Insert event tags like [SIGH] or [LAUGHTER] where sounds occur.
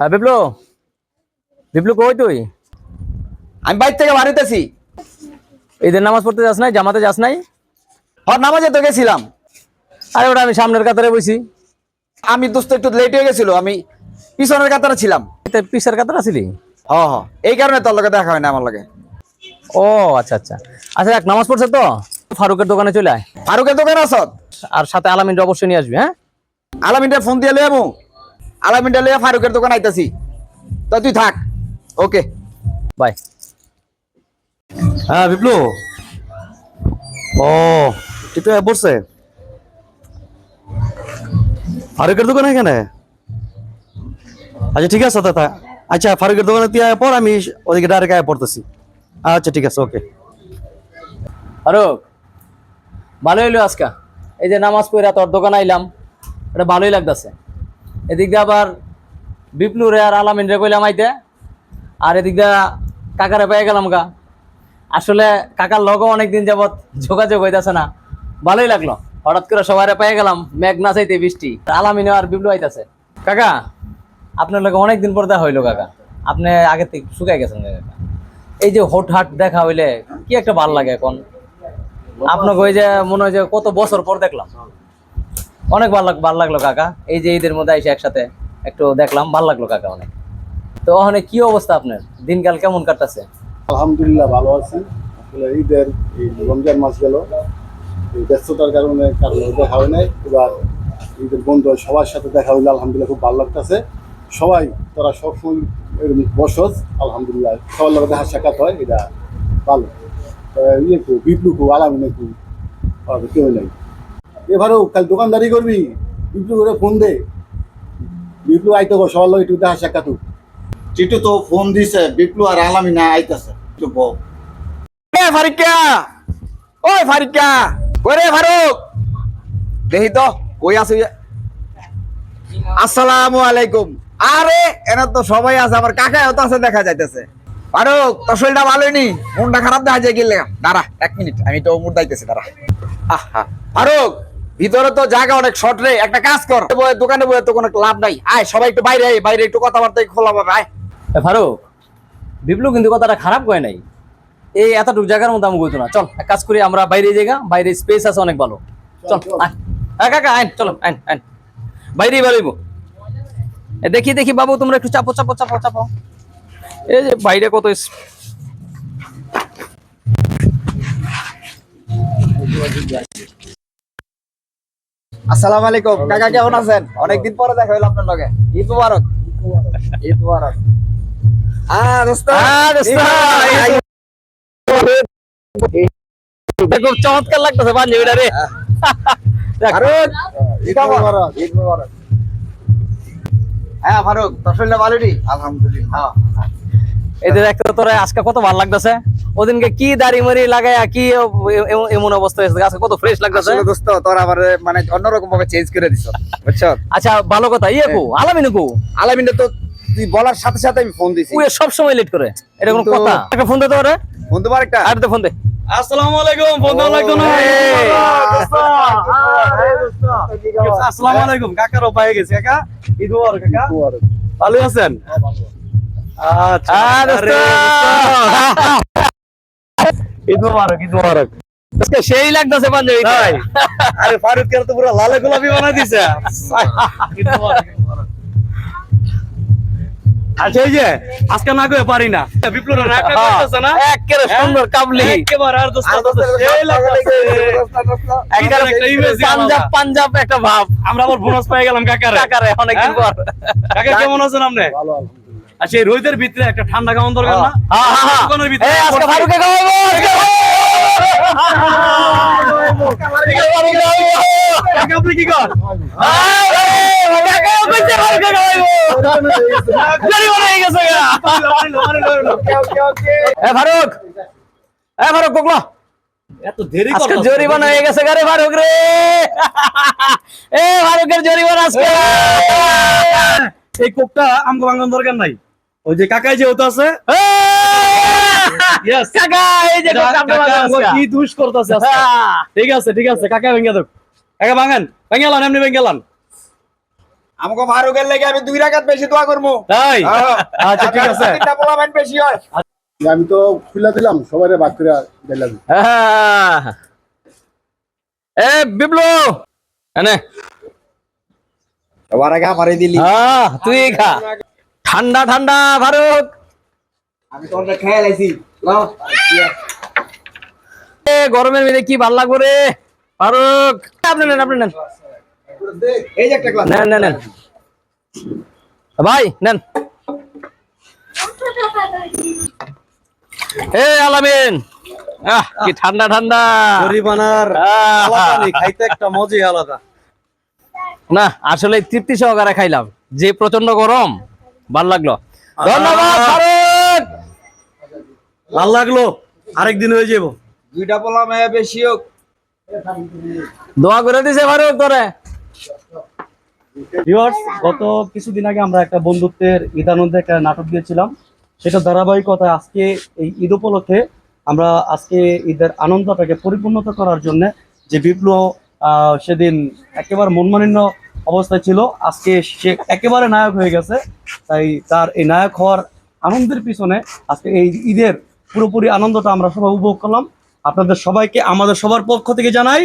হ্যাঁ বিপ্লু। বিপ্লু কই তুই? আমি বাইর থেকে বাড়িতেছি ঈদের নামাজ পড়তে যাস নাই জামাতে যাস নাই? হর নামাজে তো গেছিলাম। আরে ওটা আমি সামনের কাতারে বসি আমি দোস্ত একটু লেট হয়ে গেছিল আমি পিছনের কাতারে ছিলাম। পিসের কাতার আছিলি? হ হ এই কারণে তোর লগে দেখা হয় না আমার লগে। ও আচ্ছা আচ্ছা। আচ্ছা এক নামাজ পড়ছে তো? ফারুকের দোকানে চলে আয়। ফারুকের দোকান আসত আর সাথে আলামিনটা অবশ্যই নিয়ে আসবি হ্যাঁ? আলামিনটা ফোন দিয়ে আমু আলামিনটা লয়ে ফারুকের দোকান আইতাছি। তো তুই থাক। ওকে। বাই। হ্যাঁ বিপ্লু। ও টিটু অ্যাপ পড়ছে। ফারুকের দোকান এখানে? আচ্ছা ঠিক আছে দাদা আচ্ছা ফারুকের দোকানে তুই আয় পর আমি ওদিকে ডাইরেক্ট আয় পড়তেছি। আচ্ছা ঠিক আছে ওকে। ফারুক ভালো হইল আজকা। এই যে নামাজ পড়ে তোর দোকানে আইলাম এটা ভালোই লাগতেছে। এদিক দিয়ে আবার বিপ্লু রে আর আলামিন রে কইলাম আইতে আর এদিক দিয়ে কাকারে পেয়ে গেলাম গা। আসলে কাকার লগও অনেকদিন যাবত যোগাযোগ হইতাছে না। ভালোই লাগল, হঠাৎ করে সবাই পেয়ে গেলাম, মেঘ না চাইতে বৃষ্টি আলামিনে আর বিপ্লু আইতাছে। কাকা, আপনার লোক অনেকদিন পর দেখা হইল কাকা, আপনি আগে থেকে শুকাই গেছেন কাকা। এই যে হঠাৎ দেখা হইলে কি একটা ভালো লাগে এখন? আপনাকে ওই যে মনে হয় যে কত বছর পর দেখলাম। অনেক ভালো ভালো লাগল কাকা। এই যে ঈদের মধ্যে এসে একসাথে একটু দেখলাম, ভালো লাগল কাকা অনেক। তো ওখানে কি অবস্থা আপনার? দিনকাল কেমন কাটতেছে? আলহামদুলিল্লাহ ভালো আছি। ঈদের এই রমজান মাস গেল। এই ব্যস্ততার কারণে কারণে দেখা হয় নাই। এবার ঈদের বন্ধু সবার সাথে দেখা হইলে আলহামদুলিল্লাহ খুব ভালো লাগতেছে। সবাই, তারা সবসময় বসস আলহামদুলিল্লাহ। সবার লোক দেখা সাক্ষাৎ হয়, এটা ভালো। ইয়ে বিপ্লু কু আলামিনে কু কেউ নাই। এবারও কাল দোকানদারি করবি? বিপ্লু করে ফোন দে। বিপ্লু আইতো গো, সবার লোক দেখা সাক্ষাৎ হোক। চিটু তো ফোন দিছে বিপ্লু আর আলামি না আইতাছে। একটু বল। এ ফারিকা ওই ফারিকা ওরে ফারুক! দেখি তো কই আছে? আসসালামু আলাইকুম। আরে এরা তো সবাই আছে আমার কাকা তো আছে দেখা যাইতেছে। ফারুক তোর শরীরটা ভালোই নি? মনটা খারাপ দেখা যায় গেলে দাঁড়া এক মিনিট আমি তো মুড দাইতেছি দাঁড়া। আহা ফারুক! ভিতরে তো জায়গা অনেক শর্ট রে একটা কাজ কর। দোকানে বয়ে তো কোনো লাভ নাই। আয় সবাই একটু বাইরে আয় বাইরে একটু কথাবার্তা খোলা পাবে আয়। ফারুক বিপ্লু কিন্তু কথাটা খারাপ কয় নাই। এই এতটুকু জায়গার মধ্যে আমি বলতো না। চল এক কাজ করি আমরা বাইরে জায়গা বাইরে স্পেস আছে অনেক ভালো। চল হ্যাঁ কাকা আইন চলো আইন আইন বাইরেই বেরোইব। এ দেখি দেখি বাবু তোমরা একটু চাপো চাপো চাপো চাপো। এই যে বাইরে কত আসসালামু আলাইকুম। কাকা কেমন আছেন? অনেকদিন পরে দেখা আপনার লগে। ঈদ মুবারক। ঈদ মুবারক। আ দোস্ত। আহ, দোস্ত, খুব চমৎকার লাগতেছে পাঞ্জাবিটা রে। হ্যাঁ ফারুক তোর শরীরটা ভালো আলহামদুলিল্লাহ। যে দেখতে তোরা আজকে কত ভালো লাগতেছে। ওদিনকে কি দাড়ি মারি লাগায়া কি এমন অবস্থা হয়েছে? আজকে কত ফ্রেশ লাগতেছে? দোস্ত তোর আবার মানে অন্যরকম ভাবে চেঞ্জ করে দিছ বুঝছ? আচ্ছা ভালো কথা। ইয়ে কো আলামিন কো? আলামিনটা তো তুই বলার সাথে সাথে আমি ফোন দিছি। উয়ে সব সময় লেট করে। এটা কোনো কথা? একটা ফোন দে তো ওরে ফোন তোমার একটা আর দে ফোন দে। আসসালামু আলাইকুম ফোন দেওয়া লাগতো না? আসসালামু আলাইকুম কাকার পায়ে গেছে কাকা। ঈদ মুবারক কাকা। ভালো আছেন? আচ্ছা [LAUGHS] আহ, দোস্ত। আরে, দোস্ত। ঈদ মুবারক ঈদ মুবারক। আজকে সেই লাগতেছে পাঞ্জাবি তাই? আরে ফারুক কেন তো পুরো লালে গোলাপি বানাই দিছে। [LAUGHS] ঈদ মুবারক। আচ্ছা এই যে আজকে না পারি না। বিপ্লব রাখতে পারতেছে না? একেবারে সুন্দর কাবলি। একেবারে আর দোস্ত সেই লাগতেছে। একেবারে একটা image ই পাঞ্জাব পাঞ্জাব একটা ভাব। আমরা আবার বোনাস পেয়ে গেলাম কাকারে। কাকারে অনেকদিন হ্যাঁ? পর। কাকা কেমন আছেন আপনি? ভালো। আচ্ছা এই রোহিতের ভিতরে একটা ঠান্ডা কেমন দরকার না। হ্যাঁ, হ্যাঁ, হ্যাঁ। আজকে ফারুকে আপনি কি কর ফারুকে। হয়ে গেছে গা। এ ফারুক। এ ফারুক কোকলা। এত দেরি আজকে জরিমানা হয়ে গেছে গারে ফারুক রে। এ ফারুকের জরিমানা আজকে। এই কোকটা আমগো দরকার নাই। ওই যে কাকাই যেহেতু আছে। কি দুষ করতেছে হ্যাঁ। ঠিক আছে ঠিক আছে কাকা ভেঙ্গে দেব। কাকা ভাঙেন ভেঙ্গেলান এমনি ভেঙ্গেলান আমাকে ফারুকের লেগে আমি দুই রাকাত বেশি দোয়া করব। তাই? হ্যাঁ। আচ্ছা ঠিক আছে। বেশি হয়। আমি তো খুলে দিলাম সবাই ভাগ করে দিলাম হ্যাঁ। এ বিপ্লু! এনে। সবার আগে আমারই দিলি। হ্যাঁ তুই খা। ঠান্ডা ঠান্ডা ফারুক আমি তোর খেয়ে লাইছি গরমের মধ্যে কি ভালো লাগবে রে? ফারুক আপনি নেন আপনি নেন। এই যে একটা গ্লাস নেন নেন নেন। ভাই নেন। এ আলামিন! আহ কি ঠান্ডা ঠান্ডা। গরিবানার আহ। আলাদা নেই, খাইতে একটা মজাই আলাদা। না আসলে তৃপ্তি সহকারে খাইলাম। যে প্রচণ্ড গরম ভালো লাগল। ধন্যবাদ ভালো লাগল। আরেকদিন হয়ে যাব দুইটা পোলা মেয়ে বেশি হোক। দোয়া করে দিছে ফারুক তোরে গত কিছুদিন আগে আমরা একটা বন্ধুত্বের ঈদানন্দে একটা নাটক দিয়েছিলাম। সেটা ধারাবাহিকতায় আজকে এই ঈদ উপলক্ষে আমরা আজকে ঈদের আনন্দটাকে পরিপূর্ণতা করার জন্য যে বিপ্লব আহ, সেদিন একেবারে মনমানিন্য অবস্থায় ছিল। আজকে সে একেবারে নায়ক হয়ে গেছে। তাই তার এই নায়ক হওয়ার আনন্দের পিছনে আজকে এই ঈদের পুরোপুরি আনন্দটা আমরা সবাই উপভোগ করলাম। আপনাদের সবাইকে, আমাদের সবার পক্ষ থেকে জানাই!